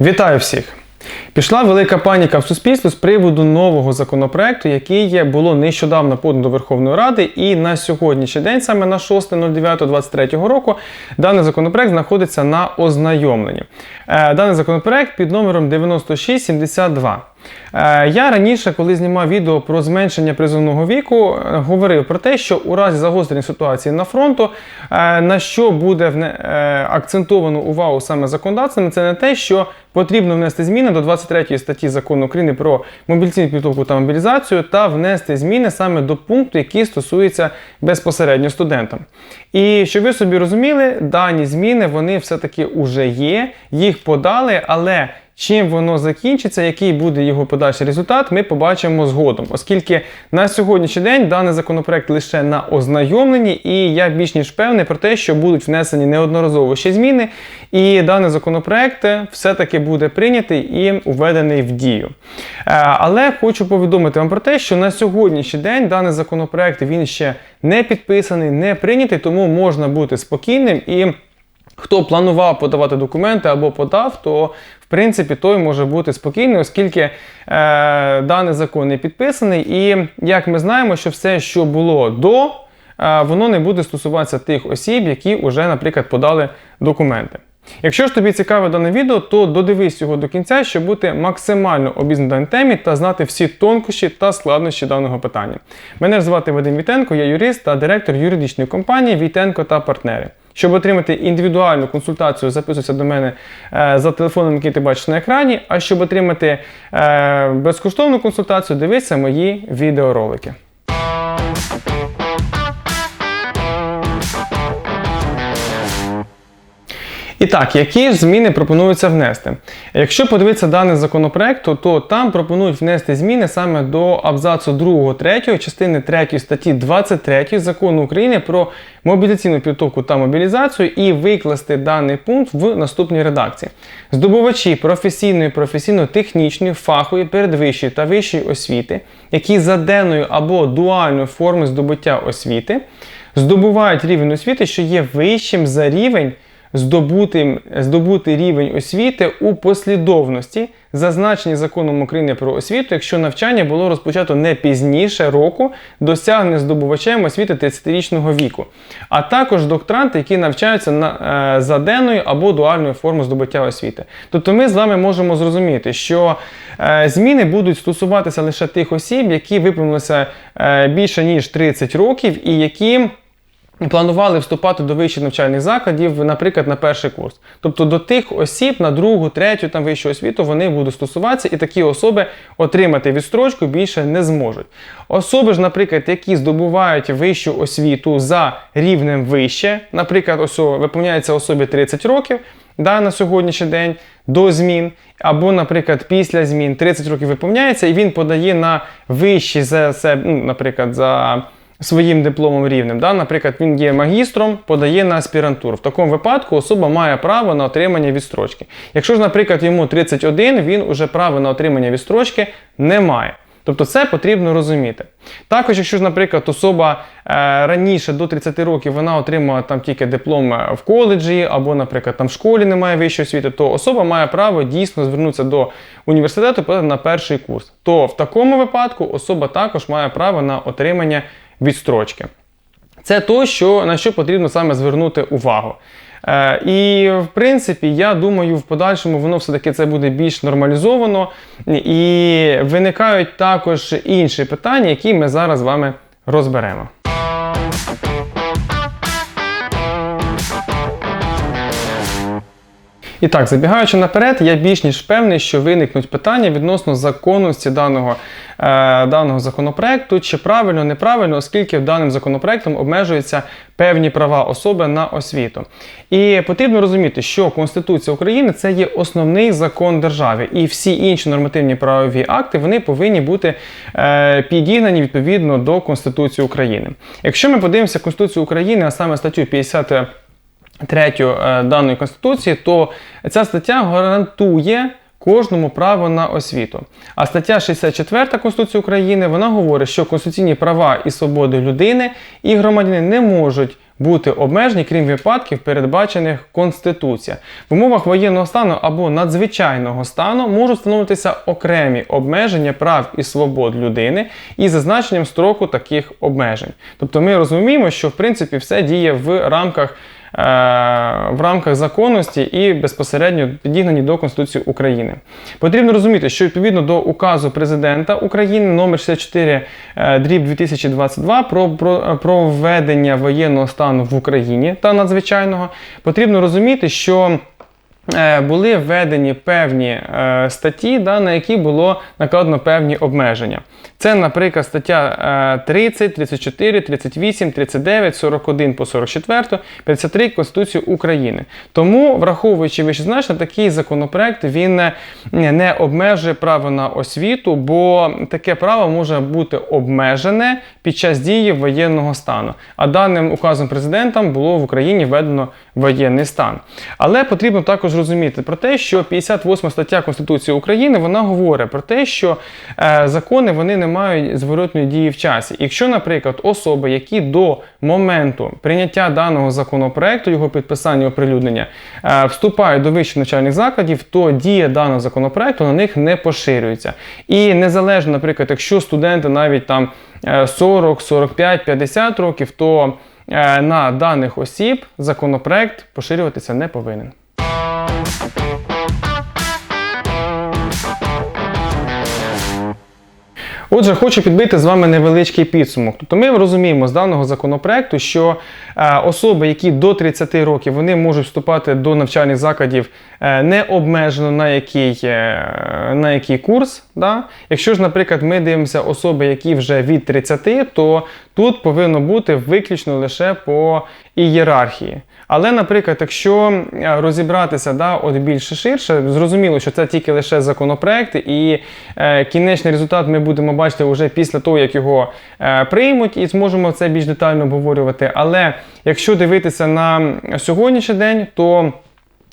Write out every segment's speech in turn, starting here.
Вітаю всіх! Пішла велика паніка в суспільстві з приводу нового законопроекту, який було нещодавно подано до Верховної Ради, і на сьогоднішній день, саме на 6.09.23 року, даний законопроект знаходиться на ознайомленні. Е, Даний законопроект під номером 9672. Е, Я раніше, коли знімав відео про зменшення призовного віку, е, говорив про те, що у разі загострення ситуації на фронту, е, на що буде акцентовано увагу саме законодавцями, це не те, що потрібно внести зміни до 23 статті закону України про мобілізаційну підготовку та мобілізацію та внести зміни саме до пункту, який стосується безпосередньо студентам. І щоб ви собі розуміли, дані зміни вони все-таки вже є, їх подали, але Чим воно закінчиться, який буде його подальший результат, ми побачимо згодом, оскільки на сьогоднішній день даний законопроект лише на ознайомленні, і я більш ніж певний про те, що будуть внесені неодноразово ще зміни, і даний законопроект все-таки буде прийнятий і введений в дію. Е, Але хочу повідомити вам про те, що на сьогоднішній день даний законопроект він ще не підписаний, не прийнятий, тому можна бути спокійним і. Хто планував подавати документи або подав, то в принципі той може бути спокійний, оскільки е, даний закон не підписаний. І як ми знаємо, що все, що було до, е, воно не буде стосуватися тих осіб, які вже, наприклад, подали документи. Якщо ж тобі цікаве дане відео, то додивись його до кінця, щоб бути максимально даній темі та знати всі тонкощі та складнощі даного питання. Мене ж звати Вадим Вітенко, я юрист та директор юридичної компанії Вітенко та партнери. Щоб отримати індивідуальну консультацію, записуйся до мене е, за телефоном, який ти бачиш на екрані. А щоб отримати е, безкоштовну консультацію, дивися мої відеоролики. І так, які ж зміни пропонується внести? Якщо подивитися даний законопроект, то, там пропонують внести зміни саме до абзацу 2, 3, частини 3 статті 23 закону України про мобілізаційну підготовку та мобілізацію і викласти даний пункт в наступній редакції. Здобувачі професійної, професійно-технічної, фахової, передвищої та вищої освіти, які за денною або дуальною форми здобуття освіти, здобувають рівень освіти, що є вищим за рівень здобути, здобути рівень освіти у послідовності, зазначені законом України про освіту, якщо навчання було розпочато не пізніше року досягнення здобувачем освіти 30-річного віку, а також доктранти, які навчаються на, е, за денною або дуальною формою здобуття освіти. Тобто ми з вами можемо зрозуміти, що е, зміни будуть стосуватися лише тих осіб, які виповнилися е, більше ніж 30 років і які планували вступати до вищих навчальних закладів, наприклад, на перший курс. Тобто до тих осіб на другу, третю там вищу освіту вони будуть стосуватися, і такі особи отримати відстрочку більше не зможуть. Особи ж, наприклад, які здобувають вищу освіту за рівнем вище, наприклад, ось виповняється особі 30 років. Да, на сьогоднішній день до змін, або, наприклад, після змін 30 років виповняється, і він подає на вищий за себе, ну, наприклад, за своїм дипломом рівнем. Да? Наприклад, він є магістром, подає на аспірантуру. В такому випадку особа має право на отримання відстрочки. Якщо ж, наприклад, йому 31, він уже право на отримання відстрочки не має. Тобто це потрібно розуміти. Також, якщо ж, наприклад, особа е, раніше до 30 років вона отримала там тільки диплом е, в коледжі, або, наприклад, там в школі немає вищої освіти, то особа має право дійсно звернутися до університету на перший курс. То в такому випадку особа також має право на отримання відстрочки. Це то, що, на що потрібно саме звернути увагу. Е, і в принципі, я думаю, в подальшому воно все-таки це буде більш нормалізовано. І виникають також інші питання, які ми зараз з вами розберемо. І так, забігаючи наперед, я більш ніж певний, що виникнуть питання відносно законності даного, е, даного законопроекту, чи правильно, неправильно, оскільки даним законопроектом обмежуються певні права особи на освіту. І потрібно розуміти, що Конституція України це є основний закон держави, і всі інші нормативні правові акти вони повинні бути е, підігнані відповідно до Конституції України. Якщо ми подивимося Конституцію України, а саме статтю 50 третю е, даної конституції, то ця стаття гарантує кожному право на освіту. А стаття 64 Конституції України вона говорить, що конституційні права і свободи людини і громадяни не можуть бути обмежені, крім випадків, передбачених Конституцією. В умовах воєнного стану або надзвичайного стану можуть встановитися окремі обмеження прав і свобод людини із зазначенням строку таких обмежень. Тобто ми розуміємо, що в принципі все діє в рамках. Е, В рамках законності і безпосередньо підігнані до Конституції України. Потрібно розуміти, що відповідно до указу президента України номер 64 е, дріб 2022 про, про, про введення воєнного стану в Україні та надзвичайного, потрібно розуміти, що е, були введені певні статті, на які було накладено певні обмеження. Це, наприклад, стаття е, 30, 34, 38, 39, 41 по 44, 53 Конституції України. Тому, враховуючи вищезначне, такий законопроект він не, не обмежує право на освіту, бо таке право може бути обмежене під час дії воєнного стану. А даним указом президента було в Україні введено воєнний стан. Але потрібно також розуміти про те, що 58 стаття Конституції України вона говорить про те, що е, закони вони не мають зворотної дії в часі. Якщо, наприклад, особи, які до моменту прийняття даного законопроекту, його підписання оприлюднення, е, вступають до вищих навчальних закладів, то дія даного законопроекту на них не поширюється. І незалежно, наприклад, якщо студенти навіть там е, 40, 45, 50 років, то е, на даних осіб законопроект поширюватися не повинен. Отже, хочу підбити з вами невеличкий підсумок. Тобто ми розуміємо з даного законопроекту, що е, особи, які до 30 років, вони можуть вступати до навчальних закладів е, не обмежено на який, е, на який курс. Да? Якщо ж, наприклад, ми дивимося особи, які вже від 30, то тут повинно бути виключно лише по ієрархії. Але, наприклад, якщо розібратися да, от більше ширше, зрозуміло, що це тільки лише законопроект, і е, кінечний результат ми будемо бачити вже після того, як його е, приймуть, і зможемо це більш детально обговорювати. Але якщо дивитися на сьогоднішній день, то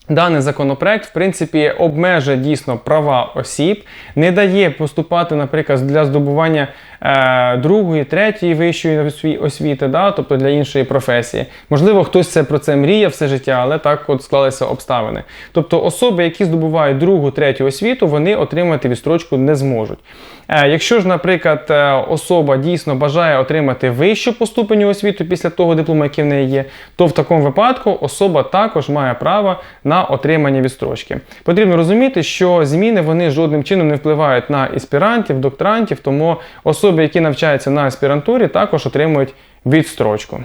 Даний законопроект, в принципі, обмежує дійсно права осіб, не дає поступати, наприклад, для здобування е, другої, третьої вищої освіти, да, тобто для іншої професії. Можливо, хтось це про це мріяв все життя, але так от склалися обставини. Тобто особи, які здобувають другу, третю освіту, вони отримати відстрочку не зможуть. Е, якщо ж, наприклад, е, особа дійсно бажає отримати вищу по ступеню освіту після того диплому, який в неї є, то в такому випадку особа також має право на отримання відстрочки. Потрібно розуміти, що зміни вони жодним чином не впливають на аспірантів, докторантів, тому особи, які навчаються на аспірантурі, також отримують відстрочку.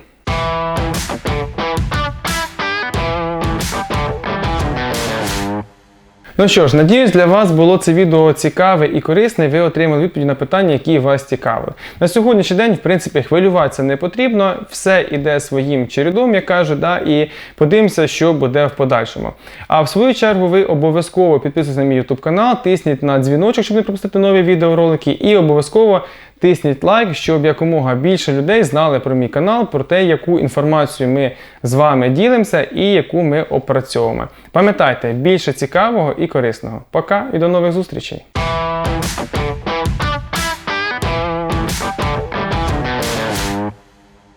Ну що ж, надіюсь, для вас було це відео цікаве і корисне. Ви отримали відповіді на питання, які вас цікавили. На сьогоднішній день, в принципі, хвилюватися не потрібно. Все іде своїм чередом, як кажу, да, і подивимося, що буде в подальшому. А в свою чергу, ви обов'язково підписуйтесь на мій YouTube канал, тисніть на дзвіночок, щоб не пропустити нові відеоролики, і обов'язково. Тисніть лайк, щоб якомога більше людей знали про мій канал, про те, яку інформацію ми з вами ділимося і яку ми опрацьовуємо. Пам'ятайте, більше цікавого і корисного. Пока і до нових зустрічей!